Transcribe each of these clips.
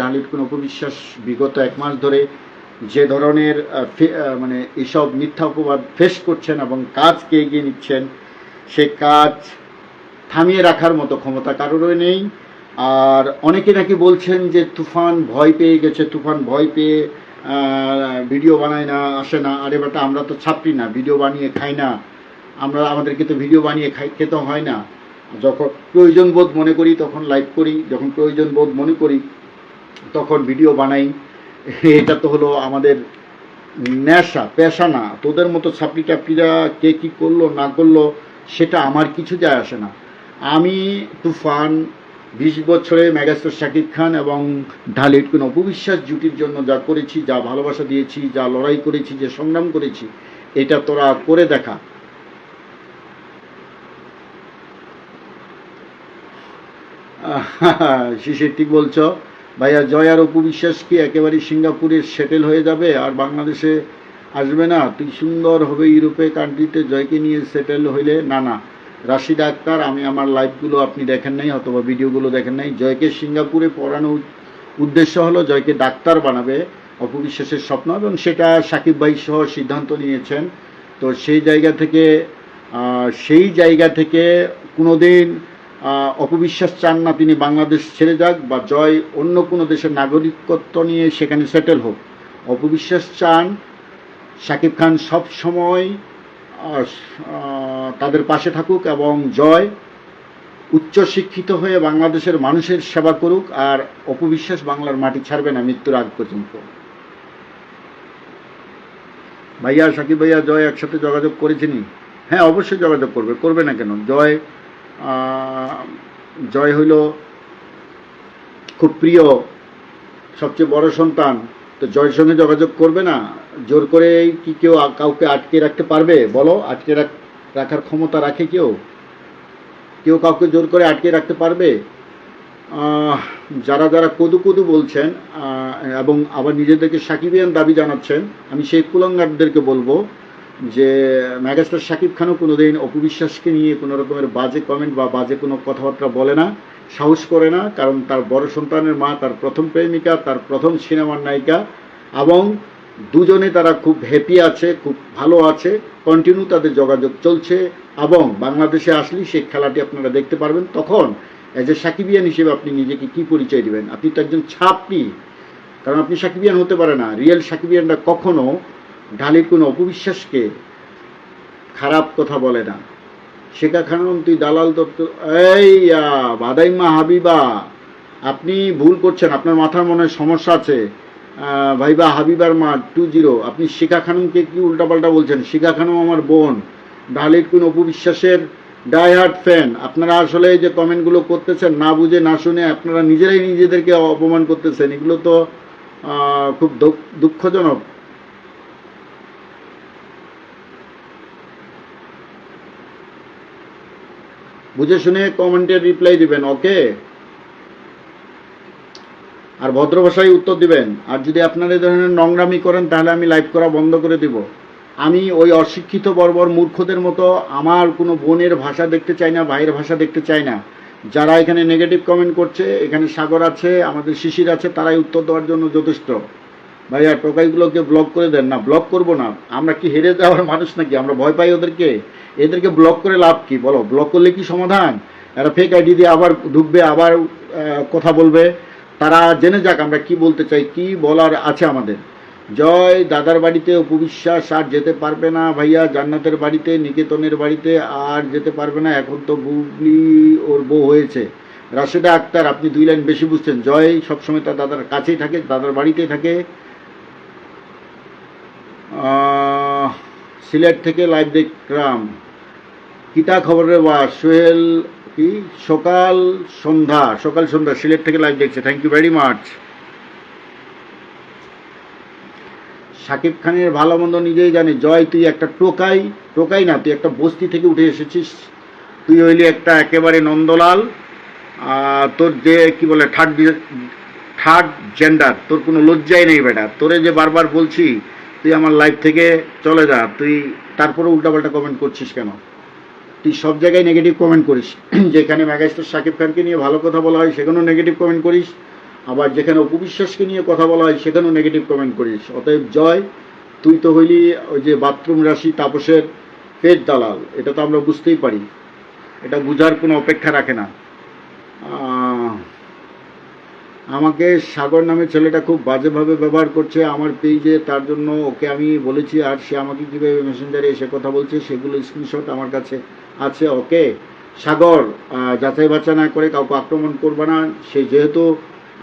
জাহাঙ্গীর কোনো উপবিশ্বাস বিগত এক মাস ধরে যে ধরনের মানে এসব মিথ্যা অপবাদ ফেস করছেন এবং কাজকে এগিয়ে নিচ্ছেন, সে কাজ থামিয়ে রাখার মতো ক্ষমতা কারোরই নেই। আর অনেকে নাকি বলছেন যে তুফান ভয় পেয়ে গেছে, তুফান ভয় পেয়ে ভিডিও বানায় না, আসে না। আরে বেটা, আমরা তো ছাপড়ি না, ভিডিও বানিয়ে খাই না। আমরা, আমাদেরকে তো ভিডিও বানিয়ে খাই, খেতে হয় না। যখন প্রয়োজন বোধ মনে করি, তখন লাইভ করি। যখন প্রয়োজন বোধ মনে করি তখন ভিডিও বানাই। এটা তো হলো আমাদের নেশা, পেশা না। তোদের মতো ছাপড়ি টাপড়িরা কে কী করল, না করল, সেটা আমার কিছু যায় আসে না। আমি তুফান, বিশ বছরে মেগাস্টার শাকিব খান এবং ঢালিউড কোন অপবিশ্বাস জুটির জন্য যা করেছি, যা ভালোবাসা দিয়েছি, যা লড়াই করেছি, যে সংগ্রাম করেছি, এটা তোরা করে দেখা। শিশির, ঠিক বলছো? ভাইয়া, জয় আর অপু বিশ্বাস কি একেবারে সিঙ্গাপুরে সেটেল হয়ে যাবে? আর বাংলাদেশে আসবে না? তুই সুন্দর হবে ইউরোপে কান্ট্রিতে জয়কে নিয়ে সেটেল হইলে? না না। রাশিদ আক্তার, আমি আমার লাইভগুলো আপনি দেখেন নাই অথবা ভিডিওগুলো দেখেন নাই। জয়কে সিঙ্গাপুরে পড়ানোর উদ্দেশ্য হলো জয়কে ডাক্তার বানাবে অপবিশ্বাসের স্বপ্ন এবং সেটা সাকিব ভাই সহ সিদ্ধান্ত নিয়েছেন। তো সেই জায়গা থেকে সেই জায়গা থেকে কোনোদিন অপবিশ্বাস চান না তিনি বাংলাদেশ ছেড়ে যাক বা জয় অন্য কোনো দেশের নাগরিকত্ব নিয়ে সেখানে সেটেল হোক। অপবিশ্বাস চান শাকিব খান সব সময় তাদের পাশে থাকুক এবং জয় উচ্চ শিক্ষিত হয়ে বাংলাদেশের মানুষের সেবা করুক আর অপবিশ্বাস বাংলার মাটি ছাড়বে না মৃত্যুর আগ পর্যন্ত। ভাইয়া সাকিব ভাইয়া, জয় একসাথে যোগাযোগ করেছেনি হ্যাঁ অবশ্যই যোগাযোগ করবে। করবে না কেন? জয় জয় হইল খুব প্রিয়, সবচেয়ে বড় সন্তান। তো জয়ের সঙ্গে যোগাযোগ করবে না? জোর করে কি কেউ কাউকে আটকে রাখতে পারবে? বলো, আটকে রাখার ক্ষমতা রাখে কেউ? কেউ কাউকে জোর করে আটকে রাখতে পারবে? যারা যারা কদু কদু বলছেন এবং আবার নিজেদেরকে সাকিবিয়ান দাবি জানাচ্ছেন, আমি সেই কুলঙ্গারদেরকে বলব যে মেগাস্টার শাকিব খানও কোনোদিন অপবিশ্বাসকে নিয়ে কোনো রকমের বাজে কমেন্ট বা বাজে কোনো কথাবার্তা বলে না, সাহস করে না, কারণ তার বড় সন্তানের মা, তার প্রথম প্রেমিকা, তার প্রথম সিনেমার নায়িকা, এবং দুজনে তারা খুব হ্যাপি আছে, খুব ভালো আছে কন্টিনিউ তাদের যোগাযোগ চলছে, এবং বাংলাদেশে আসলেই সেই খেলাটি আপনারা দেখতে পারবেন। তখন এজ এ সাকিবিয়ান হিসেবে আপনি নিজেকে কি পরিচয় দিবেন? আপনি তো একজন ছাপনি কারণ আপনি সাকিবিয়ান হতে পারে না। রিয়েল সাকিবিয়ানরা কখনো ঢালির কোনো অপবিশ্বাসকে খারাপ কথা বলে না। শেখা খানম তুই দালাল দত্ত এই বাদাইমা হাবিবা, আপনি ভুল করছেন, আপনার মাথার মনে সমস্যা আছে। ভাইবা হাবিবার মা টু জিরো আপনি শিখা খানমকে কি উল্টাপাল্টা বলছেন? শিখা খানম আমার বোন। ঢালির কোন অপবিশ্বাসের ডাইহার্ট ফ্যান আপনারা আসলে যে কমেন্টগুলো করতেছেন, না বুঝে, না শুনে আপনারা নিজেরাই নিজেদেরকে অপমান করতেছেন, এগুলো তো খুব দুঃখজনক। বুঝে শুনে কমেন্টের রিপ্লাই দিবেন ওকে আর ভদ্র ভাষায় উত্তর দিবেন, আর যদি আপনারা এই ধরনের নোংরামি করেন, তাহলে আমি লাইভ করা বন্ধ করে দিব। আমি ওই অশিক্ষিত বর্বর মূর্খদের মতো আমার কোনো বোনের ভাষা দেখতে চাই না, ভাইয়ের ভাষা দেখতে চাই না। যারা এখানে নেগেটিভ কমেন্ট করছে, এখানে সাগর আছে, আমাদের শিশির আছে, তারাই উত্তর দেওয়ার জন্য যথেষ্ট। ভাইয়া টোকাইগুলোকে ব্লক করে দেন না। ব্লক করব না। আমরা কি হেরে যাওয়ার মানুষ নাকি? আমরা ভয় পাই ওদেরকে। এদেরকে ব্লক করে লাভ কি? বলো ব্লক করলে কি সমাধান? এরা ফেক আইডি দিয়ে আবার ঢুকবে, আবার কথা বলবে। তারা জেনে যাক আমরা কি বলতে চাই, কি বলার আছে আমাদের। জয় দাদার বাড়িতে উপবিশ্বাস আর যেতে পারবে না ভাইয়া। জান্নাতের বাড়িতে, নিকেতনের বাড়িতে আর যেতে পারবে না। এখন তো বুবলি ওর বউ হয়েছে। রাশেদা আক্তার, আপনি দুই লাইন বেশি বুঝছেন। জয় সবসময় তার দাদার কাছেই থাকে, দাদার বাড়িতেই থাকে। সিলেট থেকে লাইভ দেখলাম। কিতা খবরের বা? সোহেল কি? সকাল সন্ধ্যা সকাল সন্ধ্যা সিলেট থেকে লাইভ দেখছে। Thank you very much Shakib খানের ভালো মন্দ নিজেই জানে। জয় তুই একটা টোকাই টোকাই না তুই একটা বস্তি থেকে উঠে এসেছিস। তুই হইলি একটা একেবারে নন্দলাল। আহ, তোর যে কি বলে থার্ড থার্ড জেন্ডার তোর কোনো লজ্জাই নেই বেটা। তোরে যে বারবার বলছি তুই আমার লাইফ থেকে চলে যা। তুই তারপরে উল্টাপাল্টা কমেন্ট করছিস কেন? তুই সব জায়গায় নেগেটিভ কমেন্ট করিস। যেখানে মেগাস্টার শাকিব খানকে নিয়ে ভালো কথা বলা হয়, সেখানেও নেগেটিভ কমেন্ট করিস। আবার যেখানে অপবিশ্বাসকে নিয়ে কথা বলা হয়, সেখানেও নেগেটিভ কমেন্ট করিস। অতএব জয়, তুই তো হইলি ওই যে বাথরুম রাশি, তাপসের পেট দালাল। এটা তো আমরা বুঝতেই পারি। এটা বুঝার কোনো অপেক্ষা রাখে না। আমাকে সাগর নামে ছেলেটা খুব বাজেভাবে ব্যবহার করছে, আমার পেজে তার জন্য ওকে আমি বলেছি, আর সে আমাকে কীভাবে মেসেঞ্জারে এসে কথা বলছে, সেগুলো স্ক্রিনশট আমার কাছে আছে ওকে সাগর যাচাই বাচ্চা না করে কাউকে আক্রমণ করবে না, সে যেহেতু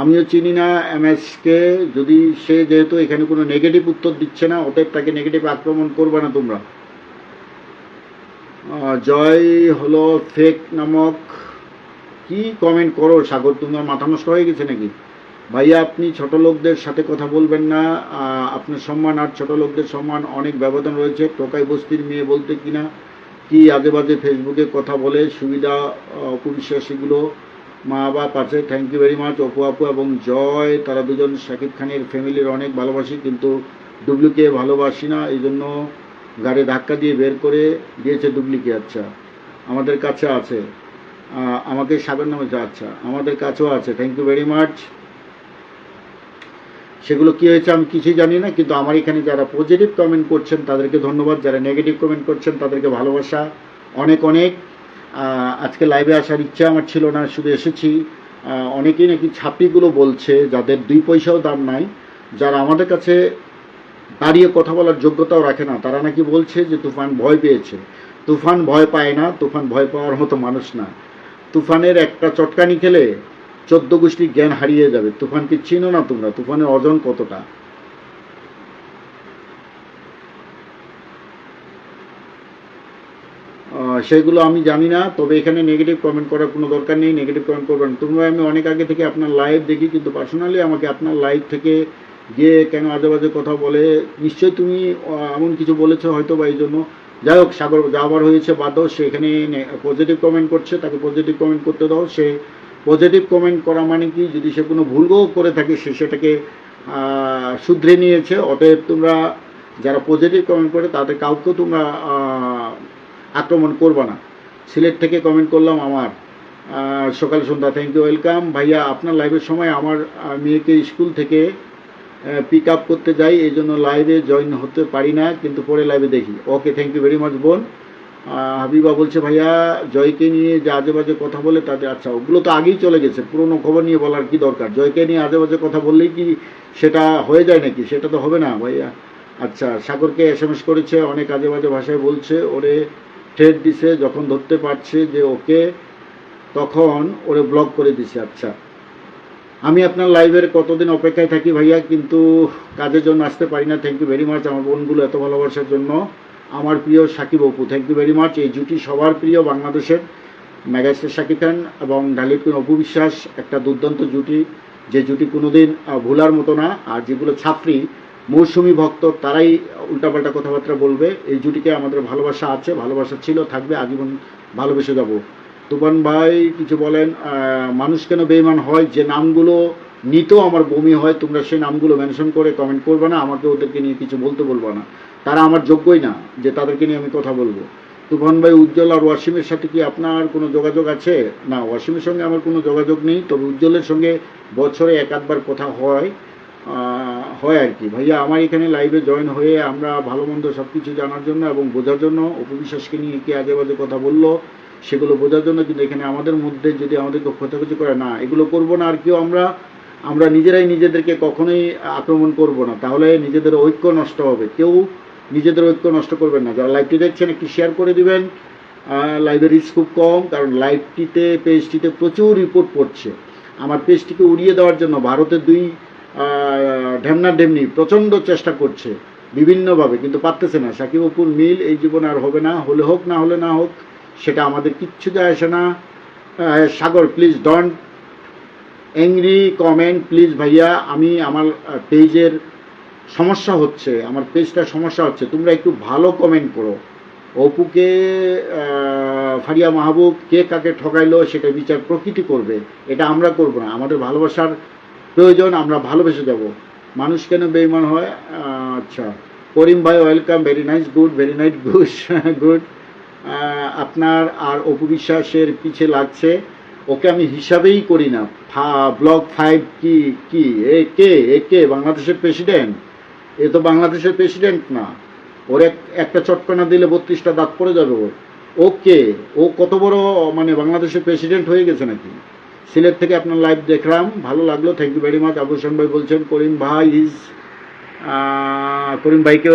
আমিও চিনি না এমএসকে যদি সে যেহেতু এখানে কোনো নেগেটিভ উত্তর দিচ্ছে না, অতএব তাকে নেগেটিভ আক্রমণ করবে না তোমরা। জয় হলো ফেক নামক কি কমেন্ট করো? সাগর তোমার মাথা নষ্ট হয়ে গেছে নাকি? ভাইয়া, আপনি ছোট লোকদের সাথে কথা বলবেন না। আপনার সম্মান আর ছোট লোকদের সম্মান অনেক ব্যবধান রয়েছে। টোকাই বস্তির মেয়ে বলতে কিনা? কি আজে বাজে ফেসবুকে কথা বলে? সুবিধা অপবিশ্বাসীগুলো মা বাপ আছে thank you very much Apu আপু এবং জয়। তারা দুজন শাকিব খানের ফ্যামিলির অনেক ভালোবাসি, কিন্তু ডুবলিকে ভালোবাসি না। এই জন্য গাড়ি ধাক্কা দিয়ে বের করে দিয়েছে ডুবলিকে। আচ্ছা আমাদের কাছে আছে। আমাকে সাগর নামে আচ্ছা আমাদের কাছেও আছে থ্যাংক ইউ ভেরি মাচ সেগুলো কি হয়েছে আমি কিছুই জানি না, কিন্তু আমার এখানে যারা পজিটিভ কমেন্ট করছেন, তাদেরকে ধন্যবাদ। যারা নেগেটিভ কমেন্ট করছেন, তাদেরকে ভালোবাসা অনেক অনেক। আজকে লাইভে আসার ইচ্ছা আমার ছিল না, শুধু এসেছি। অনেকেই নাকি ছাপিগুলো বলছে, যাদের দুই পয়সাও দাম নাই, যারা আমাদের কাছে দাঁড়িয়ে কথা বলার যোগ্যতাও রাখে না, তারা নাকি বলছে যে, তুফান ভয় পেয়েছে। তুফান ভয় পায় না, তুফান ভয় পাওয়ার মতো মানুষ না। তুফানের একটা চটকানি খেলে চোদ্দ গোষ্ঠীর জ্ঞান হারিয়ে যাবে। তুফানকে চিনো না তোমরা। তুফানের ওজন কতটা? সেগুলো আমি জানি না, তবে এখানে নেগেটিভ কমেন্ট করার কোনো দরকার নেই। নেগেটিভ কমেন্ট করবেন তোমরা আমি অনেক আগে থেকে আপনার লাইভ দেখি, কিন্তু পার্সোনালি আমাকে আপনার লাইভ থেকে গিয়ে কেন আজে বাজে কথা বলে, নিশ্চয়ই তুমি এমন কিছু বলেছ হয়তো বা এই জন্য যাই হোক, সাগর যাবার হয়েছে, বাদ দাও, সে এখানে পজিটিভ কমেন্ট করছে, তাকে পজিটিভ কমেন্ট করতে দাও। সে পজিটিভ কমেন্ট করা মানে কি? যদি সে কোনো ভুলও করে থাকে, সে সেটাকে শুধরে নিয়েছে। অতএব তোমরা যারা পজিটিভ কমেন্ট করে, তাদের কাউকেও তোমরা আক্রমণ করবে না। সিলেট থেকে কমেন্ট করলাম আমার। সকাল সন্ধ্যা থ্যাংক ইউ ওয়েলকাম ভাইয়া, আপনার লাইভের সময় আমার মেয়েকে স্কুল থেকে পিক আপ করতে যাই, এই জন্য লাইভে জয়েন হতে পারি না, কিন্তু পরে লাইভে দেখি। Okay thank you very much বোন। হাবিবা বলছে, ভাইয়া, জয়কে নিয়ে যে আজে বাজে কথা বলে তাদের আচ্ছা ওগুলো তো আগেই চলে গেছে, পুরনো খবর নিয়ে বলার কি দরকার? জয়কে নিয়ে আজে বাজে কথা বললেই কি সেটা হয়ে যায় নাকি? সেটা তো হবে না, ভাইয়া। আচ্ছা সাগরকে এস এম এস করেছে, অনেক আজে বাজে ভাষায় বলছে, ওরে ঠেট দিছে, যখন ধরতে পারছে যে ওকে, তখন ওরে ব্লক করে দিছে আচ্ছা। আমি আপনার লাইভের কতদিন অপেক্ষায় থাকি ভাইয়া, কিন্তু কাজের জন্য আসতে পারি না। থ্যাংক ইউ ভেরি মাচ আমার বোনগুলো এত ভালোবাসার জন্য। আমার প্রিয় Sakib Apu thank you very much এই জুটি সবার প্রিয় বাংলাদেশের মেগাস্টার শাকিব খান এবং ঢালির কুন অপু বিশ্বাস। একটা দুর্দান্ত জুটি, যে জুটি কোনোদিন ভোলার মতো না। আর যেগুলো ছাত্রী, মৌসুমী ভক্ত, তারাই উল্টাপাল্টা কথাবার্তা বলবে। এই জুটিকে আমাদের ভালোবাসা আছে, ভালোবাসা ছিল, থাকবে, আজীবন ভালোবেসে যাব। তুফান ভাই কিছু বলেন মানুষ কেন বেইমান হয়? যে নামগুলো নিতেও আমার বমি হয়, তোমরা সেই নামগুলো মেনশন করে কমেন্ট করবে না, আমাকে ওদেরকে নিয়ে কিছু বলতে বলব না। তারা আমার যোগ্যই না, যে তাদেরকে নিয়ে আমি কথা বলব। তুফান ভাই উজ্জ্বল আর ওয়াসিমের সাথে কি আপনার কোনো যোগাযোগ আছে? না, ওয়াসিমের সঙ্গে আমার কোনো যোগাযোগ নেই, তবে উজ্জ্বলের সঙ্গে বছরে এক আধবার কথা হয় হয় আর কি। ভাইয়া, আমার এখানে লাইভে জয়েন হয়ে আমরা ভালো মন্দ সব কিছু জানার জন্য এবং বোঝার জন্য, অপবিশ্বাসকে নিয়ে কে আজে বাজে কথা বলল সেগুলো বোঝার জন্য কিন্তু এখানে আমাদের মধ্যে যদি আমাদেরকে খোঁচাখুচি করে, না, এগুলো করব না আর কেউ আমরা আমরা নিজেরাই নিজেদেরকে কখনোই আক্রমণ করব না। তাহলে নিজেদের ঐক্য নষ্ট হবে। কেউ নিজেদের ঐক্য নষ্ট করবেন না। যারা লাইভটি দেখছেন, একটি শেয়ার করে দিবেন। লাইভের রিস্ক খুব কম, কারণ লাইভটিতে পেজটিতে প্রচুর রিপোর্ট পড়ছে। আমার পেজটিকে উড়িয়ে দেওয়ার জন্য ভারতের দুই ঢেমনা ঢেমনি প্রচণ্ড চেষ্টা করছে, বিভিন্নভাবে, কিন্তু পারতেছে না। সাকিব অপুর মিল এই জীবনে আর হবে না। হলে হোক, না হলে না হোক সেটা আমাদের কিচ্ছু যায় আসে না। Sagar please don't angry comment please ভাইয়া, আমি আমার পেজের সমস্যা হচ্ছে, আমার পেজটা সমস্যা হচ্ছে, তোমরা একটু ভালো কমেন্ট করো। অপুকে ফারিয়া মাহবুব, কে কাকে ঠকাইলো সেটা বিচার প্রকৃতি করবে, এটা আমরা করব না, আমাদের ভালোবাসার প্রয়োজন, আমরা ভালোবেসে যাব। মানুষ কেন বেইমান হয়? আচ্ছা করিম ভাই welcome very nice good very nice good good আপনার আর অপু বিশ্বাসের পিছে লাগছে। ওকে আমি হিসাবেই করি না। ব্লক ফাইভ কি কি? এ কে? এ কে? বাংলাদেশের প্রেসিডেন্ট? এ তো বাংলাদেশের প্রেসিডেন্ট না। ওর এক, একটা চটকানা দিলে বত্রিশটা দাঁত পড়ে যাবে ওর। ও কে? ও কত বড় মানে বাংলাদেশের প্রেসিডেন্ট হয়ে গেছে নাকি? সিলেট থেকে আপনার লাইভ দেখলাম। ভালো লাগল। Thank you very much Abu Hasan ভাই বলছেন, করিম ভাই ইজ করিম ভাইকে,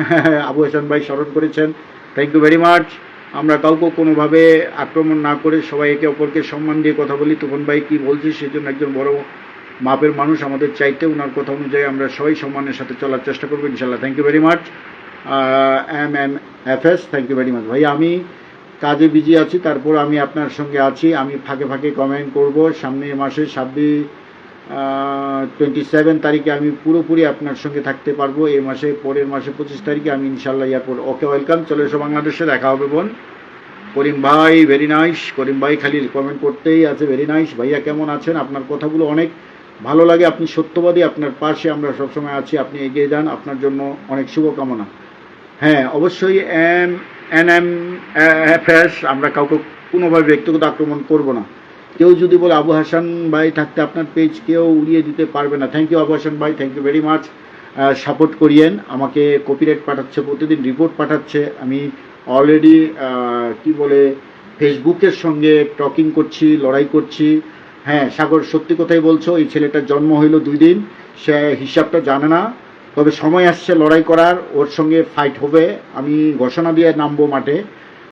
আবু হাসান ভাই স্মরণ করেছেন। থ্যাংক ইউ ভেরি মাচ আমরা কাউকে কোনোভাবে আক্রমণ না করে সবাই একে অপরকে সম্মান দিয়ে কথা বলি। তখন ভাই কী বলছি সেজন্য একজন বড় মাপের মানুষ আমাদের চাইতে ওনার কথা অনুযায়ী আমরা সবাই সম্মানের সাথে চলার চেষ্টা করব ইনশাল্লাহ thank you very much M M F S thank you very much ভাই, আমি কাজে বিজি আছি, তারপর আমি আপনার সঙ্গে আছি। আমি ফাঁকে ফাঁকে কমেন্ট করব। সামনের মাসে ছাব্বিশ টোয়েন্টি সেভেন তারিখে আমি পুরোপুরি আপনার সঙ্গে থাকতে পারব। এই মাসে, পরের মাসে পঁচিশ তারিখে আমি ইনশাল্লাহ এয়ারপোর্ট ওকে, ওয়েলকাম। চলে, এসো বাংলাদেশে। দেখা হবে, বোন। করিম ভাই ভেরি নাইস করিম ভাই খালি কমেন্ট করতেই আছে ভেরি নাইস ভাইয়া, কেমন আছেন? আপনার কথাগুলো অনেক ভালো লাগে। আপনি সত্যবাদী, আপনার পাশে আমরা সবসময় আছি। আপনি এগিয়ে যান। আপনার জন্য অনেক শুভকামনা। হ্যাঁ অবশ্যই M, N M F S, আমরা কাউকে কোনোভাবে ব্যক্তিগত আক্রমণ করব না। কেউ যদি বলে, আবু হাসান ভাই থাকতে আপনার পেজ কেউ উড়িয়ে দিতে পারবে না। থ্যাংক ইউ আবু হাসান ভাই thank you very much support করিয়েন। আমাকে কপিরাইট পাঠাচ্ছে, প্রতিদিন রিপোর্ট পাঠাচ্ছে। আমি অলরেডি কি বলে ফেসবুকের সঙ্গে টকিং করছি, লড়াই করছি। হ্যাঁ সাগর, সত্যি কথাই বলছো, এই ছেলেটার জন্ম হইল দুই দিন। সে হিসাবটা জানে না। তবে সময় আসছে লড়াই করার, ওর সঙ্গে ফাইট হবে। আমি ঘোষণা দিয়ে নামবো মাঠে।